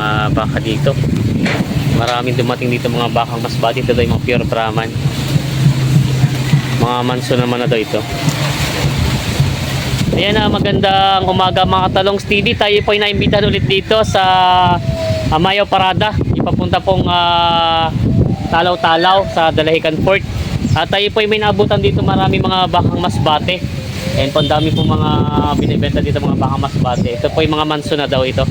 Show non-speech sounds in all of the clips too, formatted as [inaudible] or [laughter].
mga baka dito. Maraming dumating dito mga bakang mas bati. Ito daw yung mga pure Brahman. Mga manso naman na daw ito. Ayan na, magandang umaga mga talong steady. Tayo po ay naimbitahan ulit dito sa Amayo Parada. Ipapunta pong ah, Talaw-Talaw sa Dalahican Port. At tayo po ay may naabutan dito marami mga bakang masbate. Ayan po, dami po mga binibenta dito mga bakang masbate. Ito po yung mga manso na daw ito.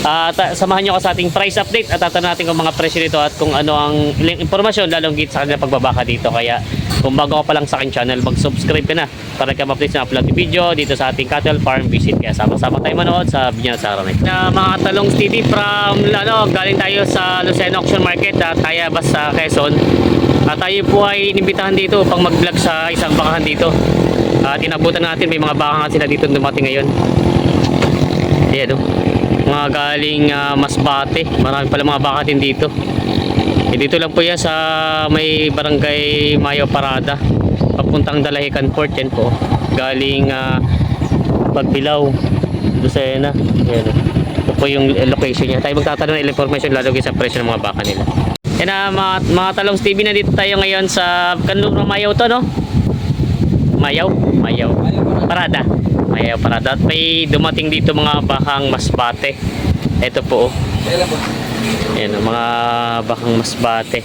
At ah, samahan nyo ko sa ating price update at tatanong natin kung mga presyo nito at kung ano ang ilang impormasyon lalong sa kanila pagbabaka dito. Kaya kung bago ka pa lang sa aking channel, mag-subscribe ka na para ka ma-update sa upload video dito sa ating cattle farm visit. Kaya sama-sama tayo manood sa na sa araw na. Na mga talong TV from ano, galing tayo sa Lucena Auction Market at Tayabas sa Quezon. At tayo po ay inimbitahan dito pang mag-vlog sa isang bakahan dito. At inabutan natin, may mga bakahan sila dito dumating ngayon. Ayan o. Mga galing ah, Masbate. Marami pala mga baka din dito. Eh, dito lang po yan sa may barangay Mayo Parada. Papuntang Dalahican Port yan po. Galing ah, Pagbilaw. Lucena. Ayan o. Ito po yung location niya. Tayo magtatanong ng information lalo sa presyo ng mga baka nila. Yan na mga, mga talong TV na dito tayo ngayon sa kanlong Mayaw to no? Mayaw? Mayaw. Parada. Mayaw Parada. At may dumating dito mga bakang masbate. Ito po. oh. Ayan, ang mga bakang masbate.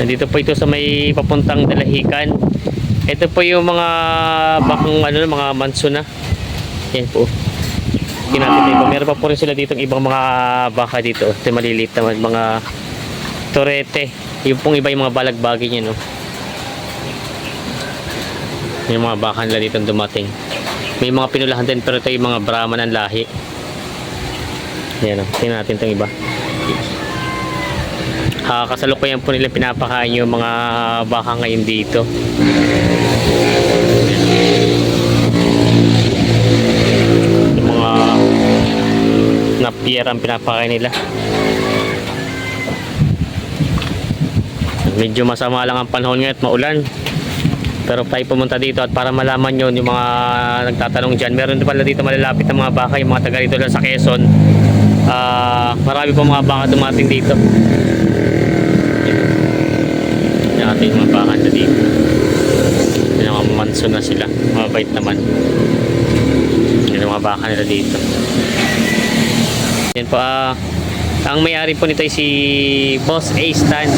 Nandito po ito sa may papuntang Dalahican. Ito po yung mga bakang ano, mga manso na. Yan po. Kinatitay po. Meron pa po rin sila dito ibang mga baka dito. Ito maliliit naman. Mga torete. Yung pong iba yung mga balagbagi niya, no? Yung mga baka nila dito dumating. May mga pinulahan din pero ito yung mga Brahman ng lahi. Yan o. Tingnan natin itong iba. Ah, kasalukuyan po nila pinapakain yung mga baka ngayon dito. Yung mga napier ang pinapakain nila. Medyo masama lang ang panahon ngayon at maulan. Pero tayo pumunta dito at para malaman yon yung mga nagtatanong dyan. Meron din pala dito malalapit na mga baka, yung mga taga dito lang sa Quezon. Ah, marami pa mga baka dumating dito. Yan natin yung mga baka na dito. Yan mga manso na sila. Mabait naman. Yan yung mga baka nila dito. Yan po ah. Ang may-ari po nito ay si Boss A Stan.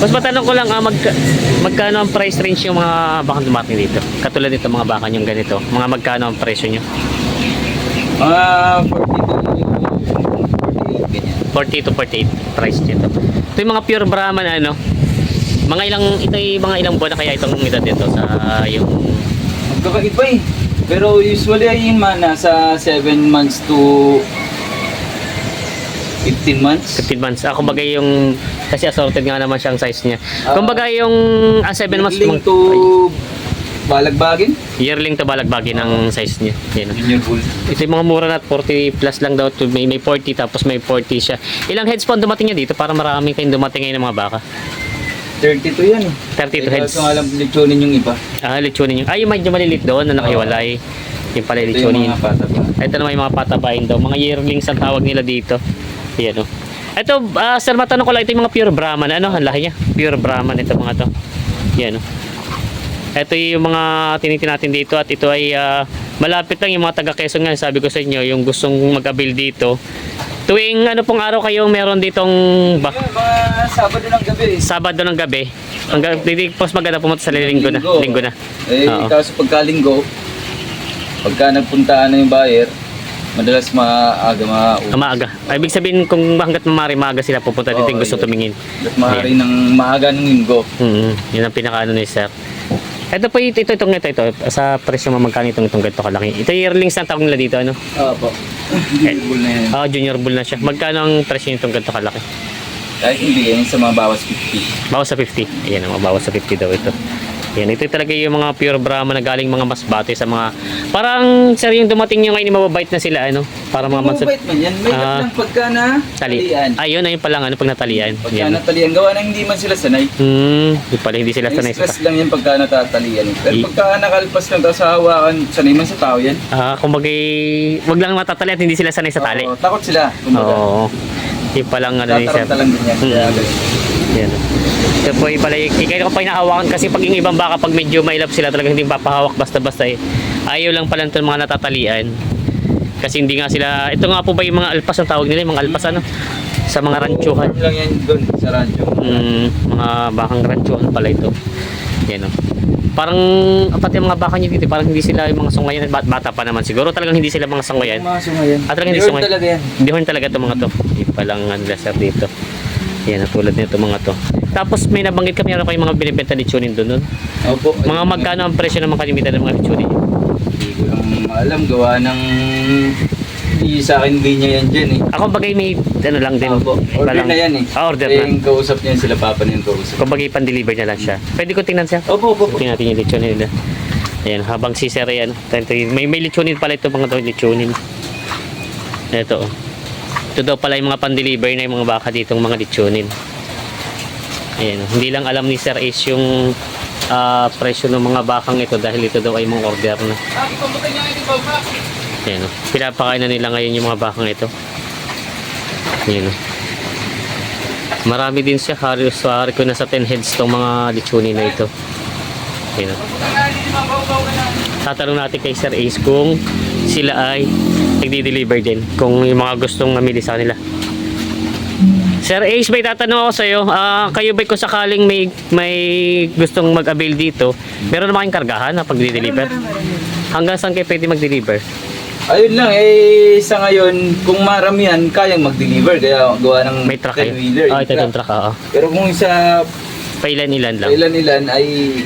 Boss, matanong ko lang, ah, magka, magkano ang price range yung mga bakang dumating dito? Katulad nito mga baka yung ganito. Mga magkano ang presyo nyo? Mga 42, 48, ganyan. 40 to 48 price nito. Ito yung mga pure Brahman ano. Mga ilang ito yung mga ilang buwan na kaya itong edad nito sa yung Magkakaiba eh. Pero usually ay yung mga nasa 7 months to 15 months. 15 months. Ako bagay yung kasi assorted nga naman siyang size niya. Ah. Kumbaga yung ah, 7 months Yearling mga- to balagbagin. yearling to balagbagi ng size niya. Yan. Junior bull. Ito yung mga mura na at 40 plus lang daw. to May, may 40 tapos may 40 siya. Ilang heads po ang dumating niya dito para marami kayong dumating ngayon ng mga baka? 32 yan eh. 32 Eh, heads. Nga lang lechonin yung iba. Ah, lechonin yung. Ah, yung medyo maliliit doon na nakahiwalay. Yung pala Ito yung lechonin. mga pataba. Ito naman yung mga patabain daw. Mga yearlings ang tawag nila dito. Yan o. Ito, ah, sir, matanong ko lang. Ito yung mga pure Brahman. Ano? Ang lahi niya. Pure Brahman ito mga to. Yan o. Ito yung mga tinitin natin dito at ito ay ah, malapit lang yung mga taga Quezon nga. Sabi ko sa inyo, yung gustong mag-avail dito. Tuwing ano pong araw kayong meron ditong ba- Sabado ng gabi. Sabado ng gabi. Hanggang hindi pos maganda pumunta sa linggo na. Linggo na. Eh, Oo. kaso pagka linggo, pagka nagpuntaan na yung buyer, madalas maaga mauwi. Ah, Maaga. Ay, ibig sabihin kung hanggat mamari maaga sila pupunta dito yung gusto tumingin. At maaari ng maaga ng linggo. Mm, yun ang pinakaano ni sir. Ito po ito, ito, itong ito, ito, sa presyo mo magkano itong itong ganito kalaki. Ito yearlings ang tawag nila dito, ano? Opo. [laughs] Junior bull na yan. Ah, junior bull na siya. Magkano ang presyo nitong ganito kalaki? Kahit hindi yan sa mga bawas 50. Bawas sa 50. Ayan, ang bawas sa 50 daw ito. Yan, ito talaga yung mga pure Brahma na galing mga masbate sa mga parang sir yung dumating yung ngayon mababait na sila ano. Para mga. Mabait man yan. May Ah. lang pagka na Tali. talian. Ayun, ayun pa lang ano pag natalian. Pagka Yan. natalian, gawa na hindi man sila sanay. Hmm, di pala hindi sila May sanay sa stress lang yan pagka natatalian. Pero pagka nakalpas lang tapos hawakan, sanay man sa tao yan. Ah, kumbaga, wag lang matatali at hindi sila sanay sa tali. Oo, takot sila. Kumbaga. Oo. Yung palang ano ni sir. Tataranta lang din yan. Mm. ganun. Yan. Ito po yung pala, kaya ko pa inahawakan kasi pag yung ibang baka pag medyo mailap sila talaga hindi papahawak basta-basta eh. Ayaw lang pala ito mga natatalian. Kasi hindi nga sila, ito nga po ba yung mga alpas ang tawag nila, yung mga alpas ano? Sa mga ranchuhan. Farm lang yan doon sa rancho. Mm, mga bakang ranchuhan pala ito. Yan o. Parang, pati ang mga baka nyo dito, parang hindi sila yung mga sungayan, bat- bata pa naman siguro. Talagang hindi sila mga sungayan. Yung mga sungayan. Ah, talagang hindi sungay. talaga yan. Hindi talaga itong mga to. Hindi palang ano sir dito. Yan, tulad nito mga to. Tapos may nabanggit kami, ano kayong mga binibenta ni Chunin doon nun? Opo. Mga magkano ang presyo ng mga kalimitan ng mga Chunin? Hindi ko lang alam. Gawa ng... Hindi sa akin ganyan yan dyan eh. Ako bagay may ano lang din. Opo. Order palang- na yan eh. Ah, order na. Yung kausap niya sila papa niya yung kausap. Kung bagay pan-deliver na lang siya. Pwede ko tingnan siya. Opo, opo, opo. Tingnan natin yung lechonin nila. Ayan, habang si Sir yan. May, may lechonin pala ito mga lechonin. Ito. oh. Ito daw pala yung mga pan-deliver na yung mga baka ditong mga lechonin. Ayan, hindi lang alam ni Sir Ace yung ah, presyo ng mga bakang ito dahil ito daw ay mga order na. Ayan, oh. pinapakain na nila ngayon yung mga bakang ito. Ayan, oh. Marami din siya, so, hari ko na sa 10 heads tong mga lechonin na ito. Ayan, oh. Tatanong natin kay Sir Ace kung sila ay nagdi-deliver din. Kung yung mga gustong mamili sa kanila. Sir Ace, may tatanong ako sa iyo. kayo ba kung sakaling may may gustong mag-avail dito, meron naman kayong kargahan na pag-deliver? Hanggang saan kayo pwede mag-deliver? Ayun lang, eh, sa ngayon, kung maramihan, kayang mag-deliver. Kaya gawa ng May truck kayo? 10-wheeler. Ah, ito yung truck, oo. Pero kung isa, Pailan-ilan lang. ilan-ilan ay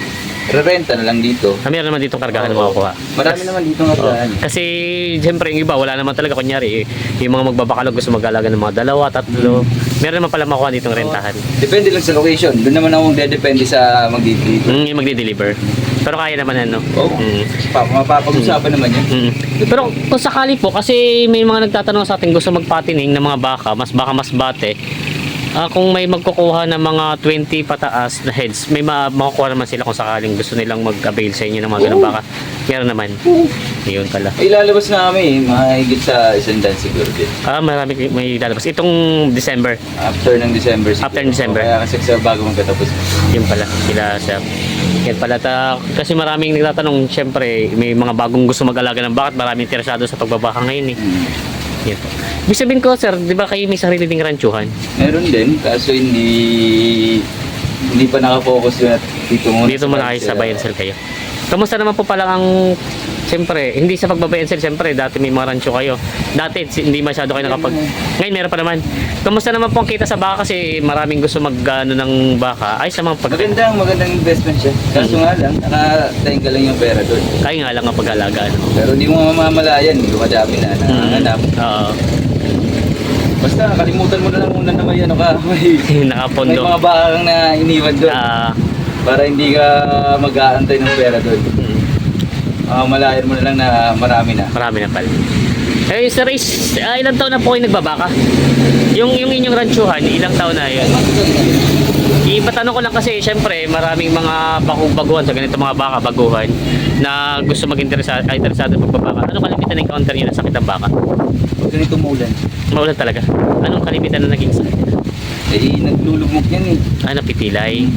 rerenta na lang dito. Ah, meron naman ditong kargahan Oo. makukuha. Marami naman dito ng kargahan. Kasi siyempre yung iba wala naman talaga kunyari eh, yung mga magbabakalog gusto mag-alaga ng mga dalawa, tatlo. Meron naman pala makuha ditong rentahan. Depende lang sa location. Doon naman ako depende sa mag-deliver. Mm, yung magdi-deliver. Pero kaya naman ano. Oo. Mm. Pa, mapapag-usapan naman yan. Mm. Pero kung sakali po, kasi may mga nagtatanong sa atin gusto magpatining ng mga baka, mas baka mas bate. Ah, kung may magkukuha ng mga 20 pataas na heads, may ma makukuha naman sila kung sakaling gusto nilang mag-avail sa inyo ng mga ganun baka. Meron naman. Yun pala. Ay, lalabas na kami, mahigit sa isang daan siguro din. Ah, marami may lalabas. Itong December, After ng December siguro. After ng December. Kaya kasi sa bago magkatapos. yun pala. Sila sir. Yan pala. Ta, kasi maraming nagtatanong, syempre, may mga bagong gusto mag-alaga ng bakat. Maraming interesado sa pagbabaka ngayon eh. Hmm. Yan po. Ibig sabihin ko, sir, di ba kayo may sarili ding ranchuhan? Meron din, kaso hindi hindi pa nakafocus yun at dito muna. Dito muna kayo sa buy and sell kayo. Kamusta naman po pala ang Siyempre, hindi sa pagbabay and sell, siyempre, dati may mga rancho kayo. Dati, hindi masyado kayo nakapag... Ngayon, meron pa naman. Kamusta naman po ang kita sa baka kasi maraming gusto mag ano, ng baka. Ay, sa mga pag... Magandang, magandang investment siya. Kaso nga lang, nakatayin ka lang yung pera doon. Kaya nga lang ang pag-alaga. Ano. Pero di mo mamamalayan, dumadami na, Mm. nanganganap. Oo. Basta, kalimutan mo na lang muna na may ano ka, [laughs] may, [laughs] may Nakapondo. mga bakang na iniwan doon. Ah, para hindi ka mag-aantay ng pera doon. Mm, Mamamalayan mo na lang na marami na. marami na pala. Eh, Sir Ace, ah, ilang taon na po kayo nagbabaka? Yung, yung inyong ranchuhan, ilang taon na yun? Ipatanong ko lang kasi, syempre, maraming mga bakong baguhan sa ganito mga baka, baguhan, na gusto mag-interesado, interesado sa pagbabaka. Anong kalimitan na encounter nyo na sakit ng baka? Pag ganito umulan, Maulan talaga. Anong kalimitan na naging sakit? eh naglulugmok yan eh. Ah, napipilay.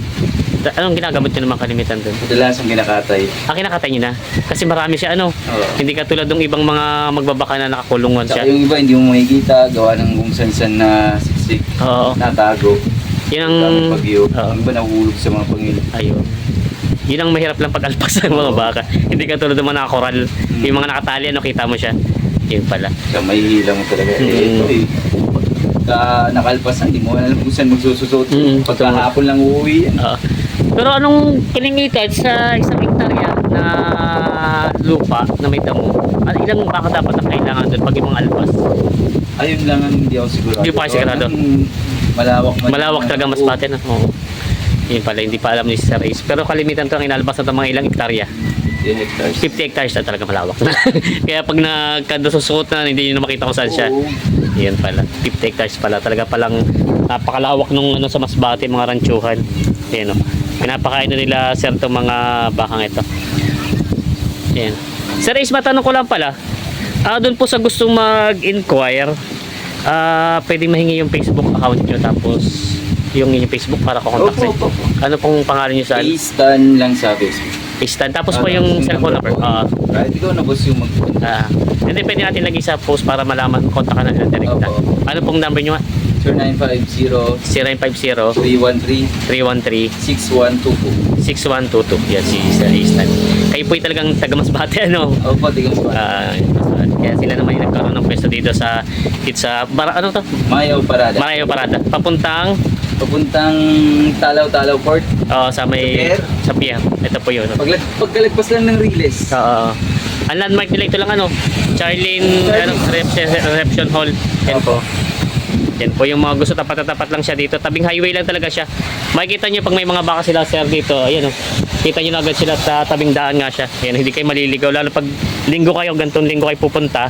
Ta- Anong ginagamot nyo naman kalimitan doon? Madalas ang kinakatay. Ah, kinakatay nyo na. Kasi marami siya, ano? Oo. Hindi katulad ng ibang mga magbabaka na nakakulungan siya. yung iba hindi mo makikita, gawa ng kung san-san na siksik, Oo. natago. Yun ang... Dami pagyo. Oo. Ang iba nahulog sa mga pangil. Ayun. Yun ang mahirap lang pag-alpas [laughs] ng mga baka. Hindi ka tulad ng mga nakakoral. Yung mga nakatali, ano, kita mo siya. Yun pala. Kaya may hila mo talaga. Eh, Mm. ito eh. Pagka nakalpas na, hindi mo alam kung saan magsususot. Mm. Pagkahapon lang uuwi yan. Oo. Pero anong kalimitan sa isang hektarya na lupa na may damo? Ano, ilang baka dapat ang kailangan doon pag yung mga alpas? Ayun lang ang hindi ako sigurado. Hindi pa kayo sigurado? Malawak man. Malawak talaga mas bate na. Oo. Yun pala, hindi pa alam ni Sir Ace. Pero kalimitan to ang inalbas na mga ilang hektarya. 50 hectares. 50 hectares na talaga malawak na. [laughs] Kaya pag nagkadasusuot na, hindi nyo na makita kung saan siya. Oo. Yan pala, 50 hectares pala. Talaga palang napakalawak nung ano sa Masbate, mga ranchuhan. Yan o. Pinapakain na nila sir itong mga bakang ito. Yan. Sir Ace, matanong ko lang pala. Ah, doon po sa gustong mag-inquire, ah, pwede mahingi yung Facebook account nyo tapos yung inyong Facebook para opo, opo. Ano pong pangalan nyo sa I-stan lang sa Facebook. Stand. Tapos po Ano, yung cellphone number. Ah, Kahit ikaw na boss yung mag ah. Hindi pwede natin lagay sa post para malaman kontakan na nila direkta. Ano pong number nyo? Nga? 0950 0950 313 313 6122. 6122. Yan si Sir Istan. Kayo po talagang taga Masbate ano? Opo, tingnan mo. Ah, kaya sila naman yung nagkaroon ng pwesto dito sa Pizza Bara ano to? Mayaw Parada. Marayo Parada. Papuntang Papuntang Talaw-Talaw Port. oh, sa may Pier? sa pier. Ito po yun. Paglag pagkalagpas lang ng Riles. Oo. ang landmark nila ito lang ano, Charlene ano, reception, reception hall. Yan po. Yan po yung mga gusto tapat na tapat lang siya dito. Tabing highway lang talaga siya. Makikita niyo pag may mga baka sila sir dito. Ayan oh. Kita niyo na agad sila sa tabing daan nga siya. Yan hindi kayo maliligaw lalo pag linggo kayo, gantong linggo kayo pupunta.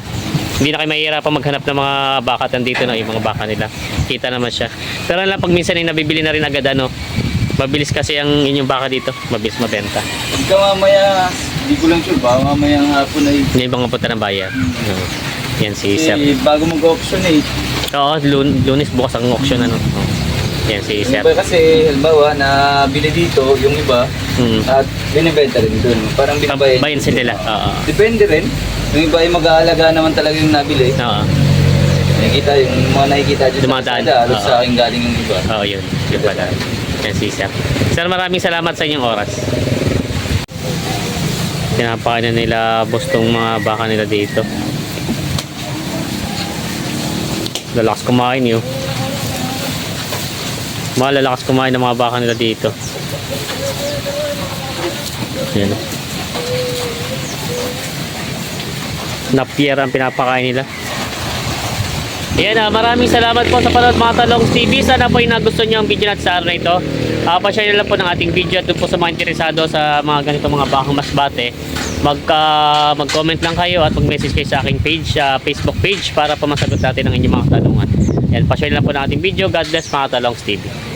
Hindi na kayo mahihirapan maghanap ng mga baka dito na yung mga baka nila. Kita naman siya. Pero lang pag minsan ay nabibili na rin agad ano. Mabilis kasi ang inyong baka dito. Mabilis mabenta. Pagka mamaya, hindi ko lang sure, baka mamayang hapon ay Yung ibang punta ng bayan. Oo. Yan si Sir. eh, bago mag-auction eh. Oo, lun- lunes bukas ang auction ano. Oo. Yan si Yung Sir. iba kasi, halimbawa, na bili dito, yung iba, Hmm. at binibenta rin dun. Parang binabayan. Bayan sila. Oo. Depende rin. Yung iba ay mag-aalaga naman talaga yung nabili. Oo. Nakikita, yung mga nakikita dyan Dumadaan. sa kalsada, halos Oo. sa akin galing yung iba. Oo, yun. Yun pala. Yan si Sir. Sir, maraming salamat sa inyong oras. Pinapakain na nila boss tong mga baka nila dito. Lalakas kumain yun. Mga lalakas kumain ng mga baka nila dito. Yan. Napier ang pinapakain nila. Yan, ah, maraming salamat po sa panood mga Talongs TV. Sana po yung nagustuhan nyo ang video natin sa araw na ito. Uh, pa-share lang po ng ating video at po sa mga interesado sa mga ganito mga bakang masbate. Magka, mag-comment lang kayo at mag-message kayo sa aking page, sa Facebook page para po masagot natin ang inyong mga tanungan. Yan, pa-share lang po ng ating video. God bless mga Talongs TV.